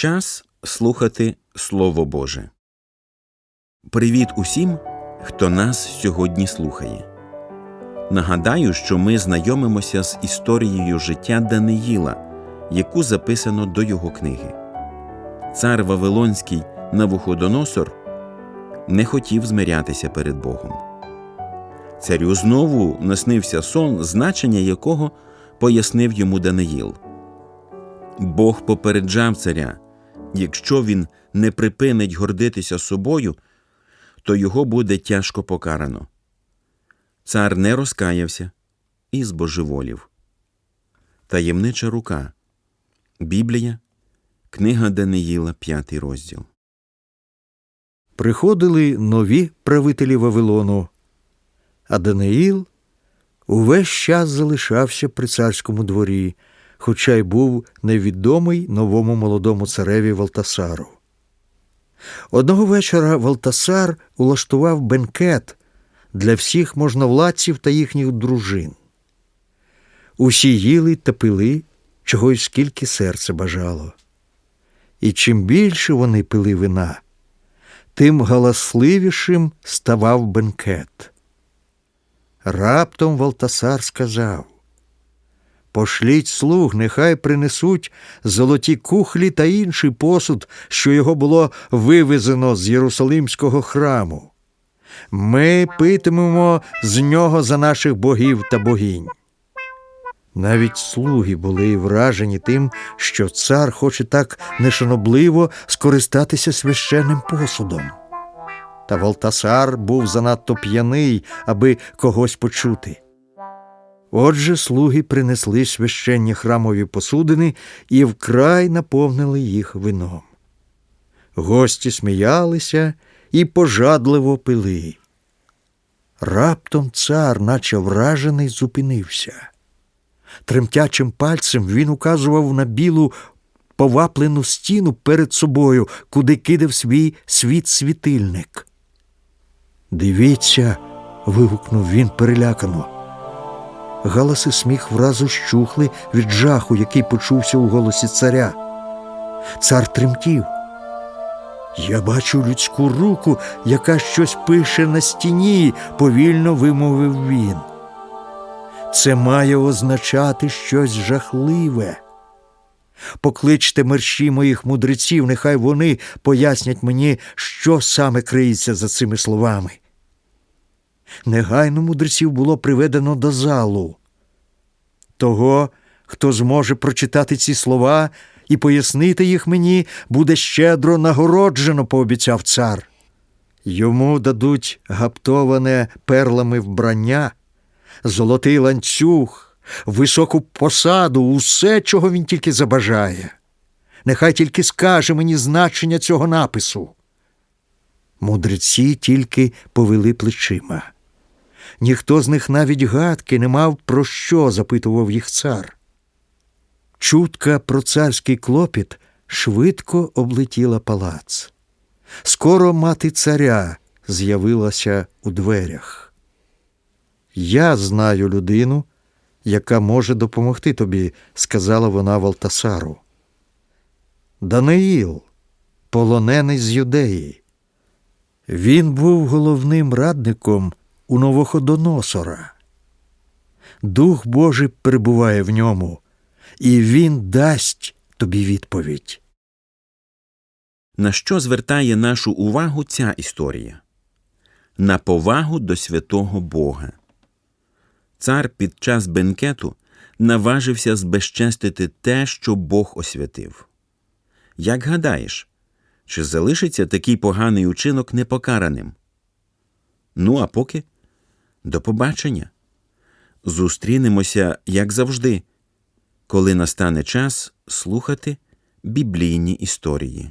Час слухати Слово Боже. Привіт усім, хто нас сьогодні слухає. Нагадаю, що ми знайомимося з історією життя Даниїла, яку записано до його книги. Цар Вавилонський Навуходоносор не хотів змирятися перед Богом. Царю знову наснився сон, значення якого пояснив йому Даниїл. Бог попереджав царя, якщо він не припинить гордитися собою, то його буде тяжко покарано. Цар не розкаявся і збожеволів. Таємнича рука. Біблія, книга Даниїла, п'ятий розділ. Приходили нові правителі Вавилону, а Даниїл увесь час залишався при царському дворі, хоча й був невідомий новому молодому цареві Валтасару. Одного вечора Валтасар улаштував бенкет для всіх можновладців та їхніх дружин. Усі їли та пили, чого й скільки серце бажало. І чим більше вони пили вина, тим галасливішим ставав бенкет. Раптом Валтасар сказав Пошліть слуг, нехай принесуть золоті кухлі та інший посуд, що його було вивезено з Єрусалимського храму. Ми питимемо з нього за наших богів та богинь. Навіть слуги були вражені тим, що цар хоче так нешанобливо скористатися священним посудом. Та Валтасар був занадто п'яний, аби когось почути. Отже, слуги принесли священні храмові посудини і вкрай наповнили їх вином. Гості сміялися і пожадливо пили. Раптом цар, наче вражений, зупинився. Тремтячим пальцем він указував на білу поваплену стіну перед собою, куди кидав свій світ світильник. Дивіться. вигукнув він перелякано. Галаси сміх вразу щухли від жаху, який почувся у голосі царя. Цар тремтів. Я бачу людську руку, яка щось пише на стіні, повільно вимовив він. Це має означати щось жахливе. Покличте мерщі моїх мудреців, нехай вони пояснять мені, що саме криється за цими словами. Негайно мудреців було приведено до залу. Того, хто зможе прочитати ці слова і пояснити їх мені, буде щедро нагороджено, пообіцяв цар. Йому дадуть гаптоване перлами вбрання, золотий ланцюг, високу посаду, усе, чого він тільки забажає. Нехай тільки скаже мені значення цього напису. Мудреці тільки повели плечима. Ніхто з них навіть гадки не мав про що, запитував їх цар. Чутка про царський клопіт швидко облетіла палац. Скоро мати царя з'явилася у дверях. Я знаю людину, яка може допомогти тобі, сказала вона Валтасару. Даниїл, полонений з юдеї. Він був головним радником у Новоходоносора. Дух Божий перебуває в ньому, і він дасть тобі відповідь. На що звертає нашу увагу ця історія? На повагу до святого Бога. Цар під час бенкету наважився збезчестити те, що Бог освятив. Як гадаєш, чи залишиться такий поганий учинок непокараним? Ну, а поки до побачення. Зустрінемося, як завжди, коли настане час слухати біблійні історії.